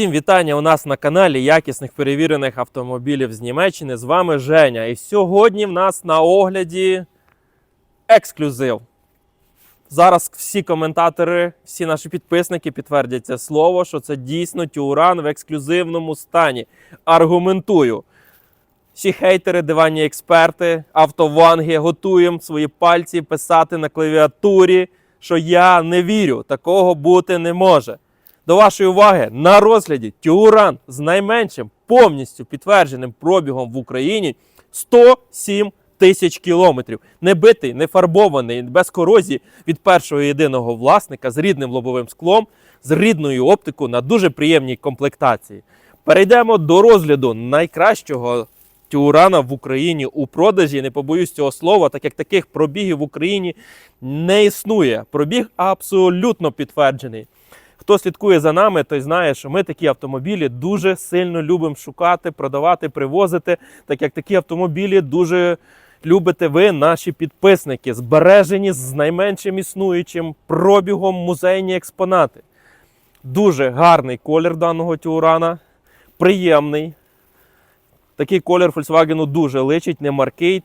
Усім вітання у нас на каналі якісних перевірених автомобілів з Німеччини. З вами Женя. І сьогодні в нас на огляді ексклюзив. Зараз всі коментатори, всі наші підписники підтвердять це слово, що це дійсно тюран в ексклюзивному стані. Аргументую. Всі хейтери, диванні експерти, автованги, готуємо свої пальці писати на клавіатурі, що я не вірю, такого бути не може. До вашої уваги на розгляді Тюран з найменшим повністю підтвердженим пробігом в Україні 107 тисяч кілометрів. Не битий, не фарбований, без корозії від першого єдиного власника з рідним лобовим склом, з рідною оптикою на дуже приємній комплектації. Перейдемо до розгляду найкращого Тюрана в Україні у продажі. Не побоюсь цього слова, так як таких пробігів в Україні не існує. Пробіг абсолютно підтверджений. Хто слідкує за нами, той знає, що ми такі автомобілі дуже сильно любимо шукати, продавати, привозити, так як такі автомобілі дуже любите ви, наші підписники, збережені з найменшим існуючим пробігом музейні експонати. Дуже гарний колір даного тюрана, приємний. Такий колір Volkswagen дуже личить, не маркейт.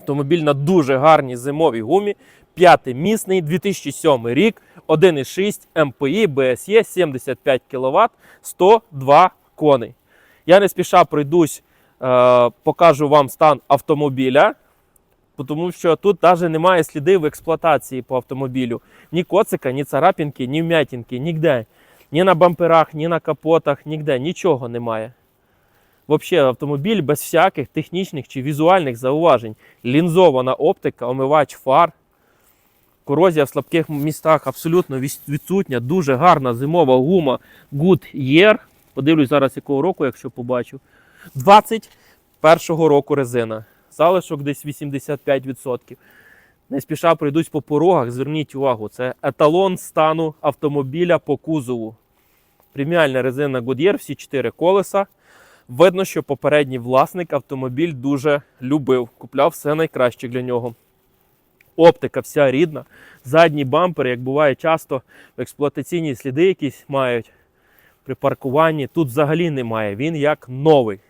Автомобіль на дуже гарній зимовій гумі. П'ятимісний 2007 рік, 1,6 МПІ, БСЄ, 75 кВт, 102 коней. Я не спіша пройдусь, е, покажу вам стан автомобіля, тому що тут навіть немає слідів експлуатації по автомобілю. Ні коцика, ні царапінки, ні вмятінки, ніде. Ні на бамперах, ні на капотах, ніде, нічого немає. Взагалі, автомобіль без всяких технічних чи візуальних зауважень. Лінзована оптика, омивач фар. Корозія в слабких містах абсолютно відсутня. Дуже гарна зимова гума Goodyear. Подивлюсь зараз, якого року, якщо побачу. 21-го року резина. Залишок десь 85%. Не спіша пройдусь по порогах. Зверніть увагу, це еталон стану автомобіля по кузову. Преміальна резина Goodyear, всі чотири колеса. Видно, що попередній власник автомобіль дуже любив, купляв все найкраще для нього. Оптика вся рідна. Задній бампер, як буває часто, експлуатаційні сліди якісь мають при паркуванні. Тут взагалі немає. Він як новий.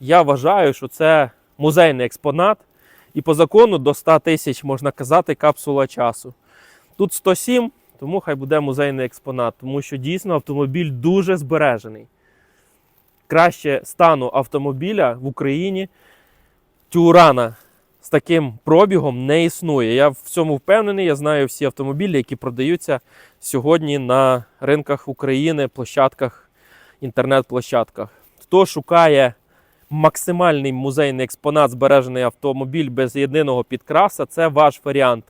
Я вважаю, що це музейний експонат, і по закону до 100 тисяч можна казати капсула часу. Тут 107, тому хай буде музейний експонат, тому що дійсно автомобіль дуже збережений краще стану автомобіля в Україні Тюрана з таким пробігом не існує. Я в цьому впевнений. Я знаю всі автомобілі, які продаються сьогодні на ринках України, площадках, інтернет-площадках. Хто шукає максимальний музейний експонат, збережений автомобіль без єдиного підкраса, це ваш варіант.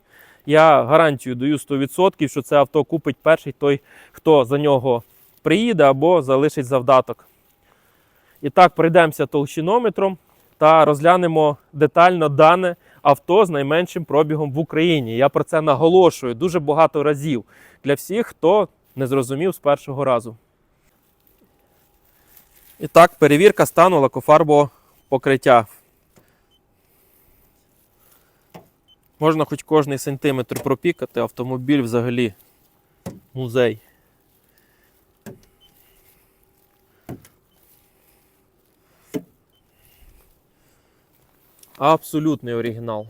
Я гарантію даю 100%, що це авто купить перший той, хто за нього приїде або залишить завдаток. І так, пройдемося толщинометром та розглянемо детально дане авто з найменшим пробігом в Україні. Я про це наголошую дуже багато разів для всіх, хто не зрозумів з першого разу. І так, перевірка стану лакофарбового покриття. Можна хоч кожний сантиметр пропікати, автомобіль взагалі музей. Абсолютний оригінал.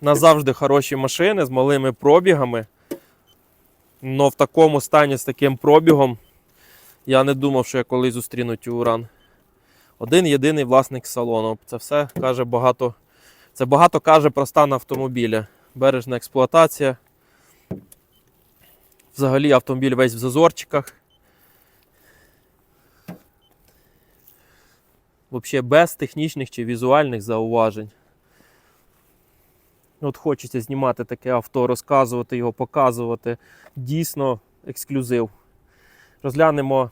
Назавжди хороші машини з малими пробігами. Но в такому стані з таким пробігом я не думав, що я колись зустріну Тюран. Один єдиний власник салону. Це все каже багато. Це багато каже про стан автомобіля. Бережна експлуатація. Взагалі автомобіль весь в зазорчиках. Взагалі без технічних чи візуальних зауважень. От хочеться знімати таке авто, розказувати його, показувати. Дійсно ексклюзив. Розглянемо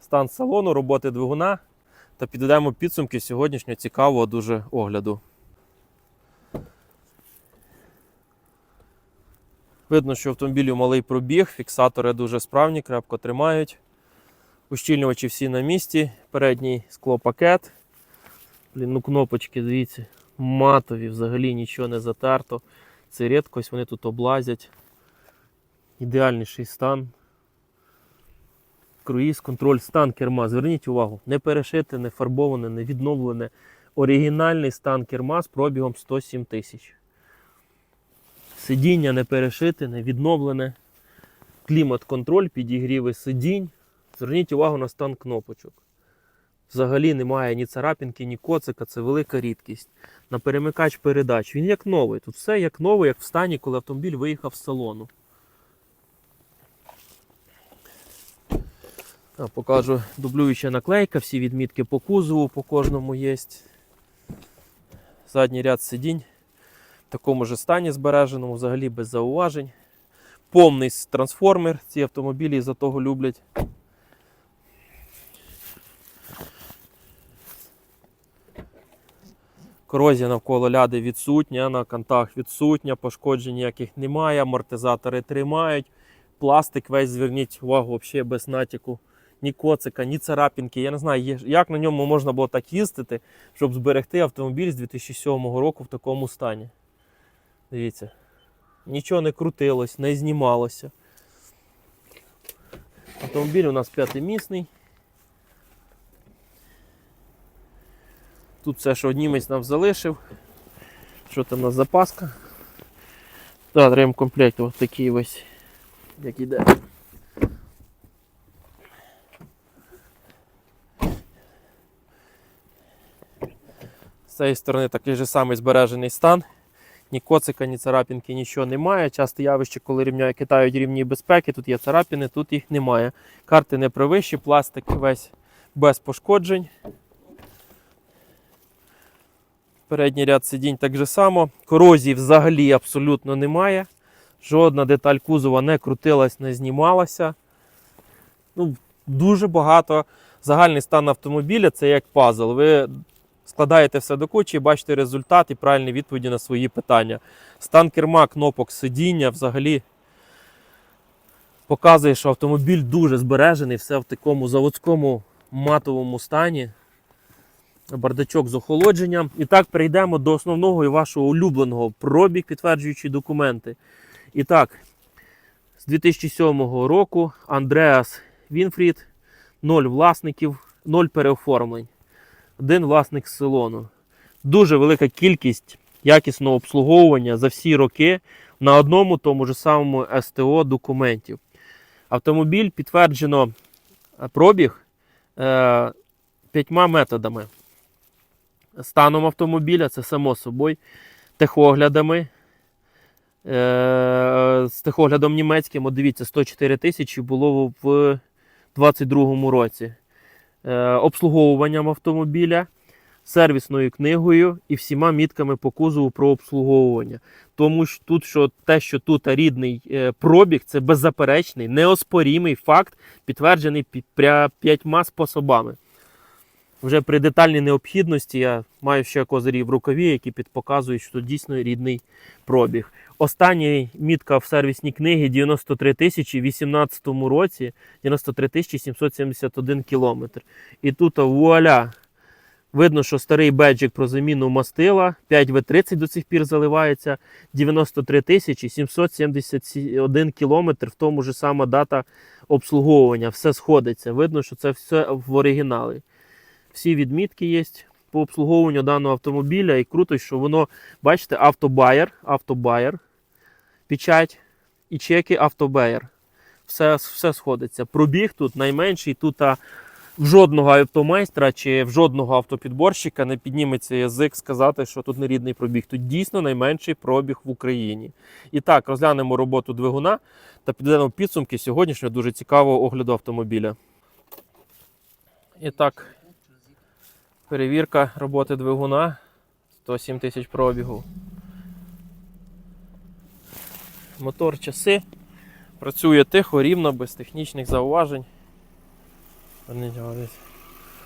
стан салону, роботи двигуна та підведемо підсумки сьогоднішнього цікавого дуже огляду. Видно, що в автомобілю малий пробіг, фіксатори дуже справні, крепко тримають. Ущільнювачі всі на місці, передній склопакет. Блін, ну кнопочки, дивіться, матові, взагалі нічого не затерто. Це рідкость, вони тут облазять. Ідеальніший стан. круїз, контроль, стан керма. Зверніть увагу, не перешите, не фарбоване, не відновлене. Оригінальний стан керма з пробігом 107 тисяч. Сидіння не перешите, не відновлене. Клімат-контроль, підігріви сидінь. Зверніть увагу на стан кнопочок. Взагалі немає ні царапінки, ні коцика, це велика рідкість. На перемикач передач. Він як новий. Тут все як новий, як в стані, коли автомобіль виїхав з салону. А, покажу дублююча наклейка, всі відмітки по кузову по кожному є. Задній ряд сидінь в такому ж стані збереженому, взагалі без зауважень. Повний трансформер. Ці автомобілі за того люблять. Корозія навколо ляди відсутня, на кантах відсутня, пошкоджень ніяких немає, амортизатори тримають. Пластик весь зверніть увагу, взагалі без натяку. Ні коцика, ні царапінки. Я не знаю, як на ньому можна було так їздити, щоб зберегти автомобіль з 2007 року в такому стані. Дивіться, нічого не крутилось, не знімалося. Автомобіль у нас п'ятимісний. Тут все, що німець нам залишив. Що там у нас запаска? Так, ремкомплект ось такий ось, як іде. З цієї сторони такий же самий збережений стан. Ні коцика, ні царапінки, нічого немає. Часто явище, коли рівня китають рівні безпеки, тут є царапини, тут їх немає. Карти не привищі, пластик весь без пошкоджень. Передній ряд сидінь так же само. Корозії взагалі абсолютно немає. Жодна деталь кузова не крутилась, не знімалася. Ну, дуже багато. Загальний стан автомобіля це як пазл. Ви складаєте все до кучі, бачите результат і правильні відповіді на свої питання. Стан керма, кнопок сидіння взагалі показує, що автомобіль дуже збережений, все в такому заводському матовому стані бардачок з охолодженням. І так перейдемо до основного і вашого улюбленого пробіг, підтверджуючи документи. І так, з 2007 року Андреас Вінфрід, 0 власників, 0 переоформлень. Один власник з. Дуже велика кількість якісного обслуговування за всі роки на одному тому ж самому СТО документів. Автомобіль підтверджено е, пробіг е, п'ятьма методами станом автомобіля, це само собою, техоглядами. Е, з техоглядом німецьким, от дивіться, 104 тисячі було в 2022 році. Е, обслуговуванням автомобіля, сервісною книгою і всіма мітками по кузову про обслуговування. Тому що тут, що те, що тут рідний е, пробіг, це беззаперечний, неоспорімий факт, підтверджений пі- п'ятьма способами. Вже при детальній необхідності я маю ще козирі в рукаві, які підпоказують, що тут дійсно рідний пробіг. Остання мітка в сервісній книгі 93 тисячі в 2018 році 93 тисячі 771 кілометр. І тут вуаля! Видно, що старий беджик про заміну мастила 5В30 до цих пір заливається 93 тисячі 771 кілометр, в тому ж сама дата обслуговування. Все сходиться. Видно, що це все в оригіналі. Всі відмітки є по обслуговуванню даного автомобіля. І круто, що воно, бачите, автобайер, автобайер, печать і чеки автобайер. Все, все сходиться. Пробіг тут найменший. Тут а, в жодного автомайстра чи в жодного автопідборщика не підніметься язик сказати, що тут не рідний пробіг. Тут дійсно найменший пробіг в Україні. І так, розглянемо роботу двигуна та підведемо підсумки сьогоднішнього дуже цікавого огляду автомобіля. І так, перевірка роботи двигуна 107 тисяч пробігу. Мотор часи. Працює тихо, рівно, без технічних зауважень.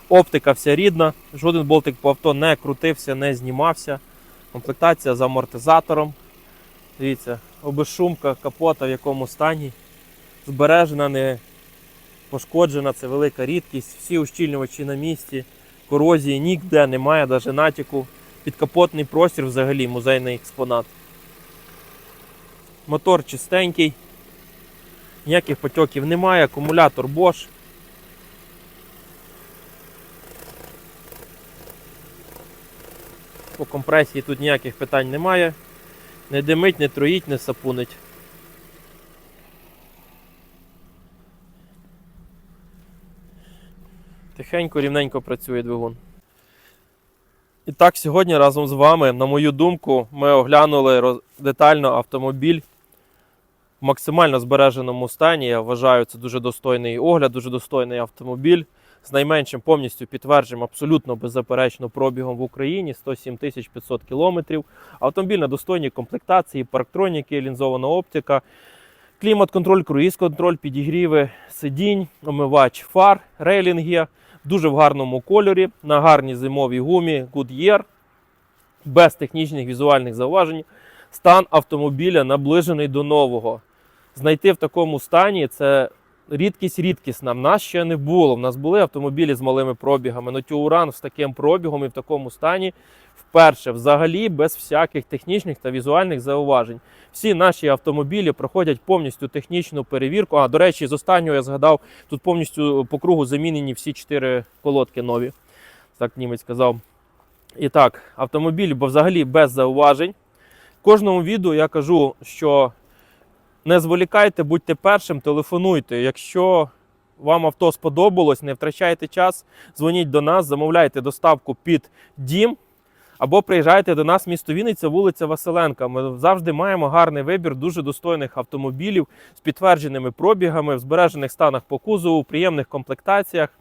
Оптика вся рідна, жоден болтик по авто не крутився, не знімався. Комплектація з амортизатором. Дивіться, обезшумка капота в якому стані. Збережена, не пошкоджена, це велика рідкість. Всі ущільнювачі на місці, корозії, ніде немає, навіть натяку. Підкапотний простір взагалі музейний експонат. Мотор чистенький, ніяких потьоків немає, акумулятор Bosch. По компресії тут ніяких питань немає. Не димить, не троїть, не сапунить. Тихенько, рівненько працює двигун. І так, сьогодні разом з вами, на мою думку, ми оглянули детально автомобіль в максимально збереженому стані. Я вважаю, це дуже достойний огляд, дуже достойний автомобіль з найменшим повністю підтвердженим, абсолютно беззаперечно пробігом в Україні 107 500 кілометрів. Автомобіль на достойній комплектації, парктроніки, лінзована оптика, клімат-контроль, круїз-контроль, підігріви сидінь, омивач фар, рейлінги. Дуже в гарному кольорі, на гарній зимовій гумі Goodyear, без технічних візуальних зауважень. Стан автомобіля наближений до нового. Знайти в такому стані це рідкість рідкісна. В нас ще не було. В нас були автомобілі з малими пробігами. Но Тюран з таким пробігом і в такому стані вперше, взагалі, без всяких технічних та візуальних зауважень. Всі наші автомобілі проходять повністю технічну перевірку. А, до речі, з останнього я згадав, тут повністю по кругу замінені всі чотири колодки нові. Так німець сказав. І так, автомобіль, бо взагалі без зауважень. В кожному відео я кажу, що не зволікайте, будьте першим, телефонуйте. Якщо вам авто сподобалось, не втрачайте час, дзвоніть до нас, замовляйте доставку під дім. Або приїжджайте до нас в місто Вінниця, вулиця Василенка. Ми завжди маємо гарний вибір дуже достойних автомобілів з підтвердженими пробігами, в збережених станах по кузову, в приємних комплектаціях.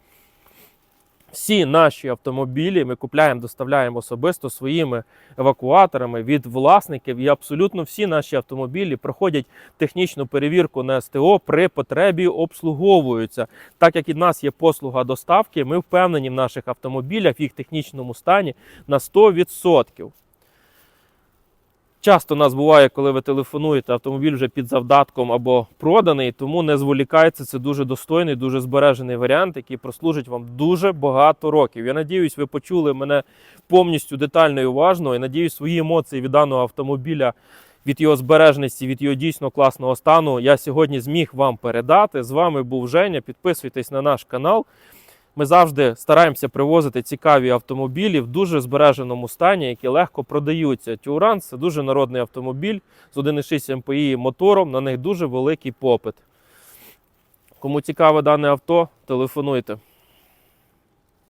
Всі наші автомобілі ми купляємо, доставляємо особисто своїми евакуаторами від власників. І абсолютно всі наші автомобілі проходять технічну перевірку на СТО при потребі обслуговуються. Так як і в нас є послуга доставки, ми впевнені в наших автомобілях в їх технічному стані на 100%. Часто нас буває, коли ви телефонуєте, автомобіль вже під завдатком або проданий, тому не зволікайте. Це дуже достойний, дуже збережений варіант, який прослужить вам дуже багато років. Я надіюсь, ви почули мене повністю детально і уважно. І надіюсь, свої емоції від даного автомобіля, від його збереженості, від його дійсно класного стану я сьогодні зміг вам передати. З вами був Женя. Підписуйтесь на наш канал. Ми завжди стараємося привозити цікаві автомобілі в дуже збереженому стані, які легко продаються. Тюран це дуже народний автомобіль з 1,6 МПІ мотором. На них дуже великий попит. Кому цікаве дане авто, телефонуйте.